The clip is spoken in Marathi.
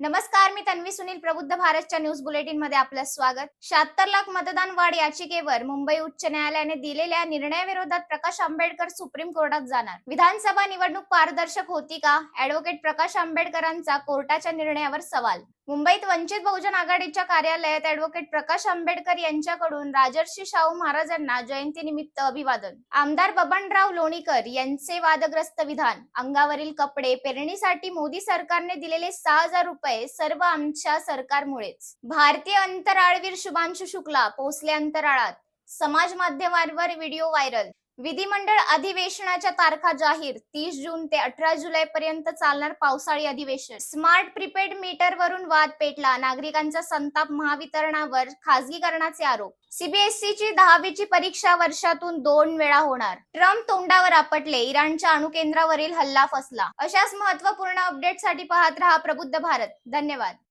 नमस्कार मी तन्वी सुनील प्रबुद्ध भारतच्या न्यूज बुलेटिनमध्ये आपलं स्वागत. शहात्तर लाख मतदान वाढ याचिकेवर मुंबई उच्च न्यायालयाने दिलेल्या निर्णयाविरोधात प्रकाश आंबेडकर सुप्रीम कोर्टात जाणार. विधानसभा निवडणूक पारदर्शक होती का? ऍडव्होकेट प्रकाश आंबेडकरांचा कोर्टाच्या निर्णयावर सवाल. मुंबईत वंचित बहुजन आघाडीच्या कार्यालयात ऍडव्होकेट प्रकाश आंबेडकर यांच्याकडून राजर्षी शाहू महाराजांना जयंतीनिमित्त अभिवादन. आमदार बबनराव लोणीकर यांचे वादग्रस्त विधान. अंगावरील कपडे पेरणीसाठी मोदी सरकारने दिलेले सहा हजार रुपये सर्व सर्व आमच्या सरकारमुळेच. भारतीय अंतराळवीर शुभांशु शुक्ला पोहोचले अंतराळात. समाज माध्यमांवर व्हिडिओ व्हायरल. विधिमंडळ अधिवेशनाच्या तारखा जाहीर. तीस जून ते अठरा जुलै पर्यंत चालणार पावसाळी अधिवेशन. स्मार्ट प्रीपेड मीटर वरून वाद पेटला. नागरिकांचा संताप महावितरणावर खासगीकरणाचे आरोप. सीबीएसई ची दहावीची परीक्षा वर्षातून दोन वेळा होणार. ट्रम्प तोंडावर आपटले. इराणच्या अणुकेंद्रावरील हल्ला फसला. अशाच महत्त्वपूर्ण अपडेटसाठी पाहत रहा प्रबुद्ध भारत. धन्यवाद.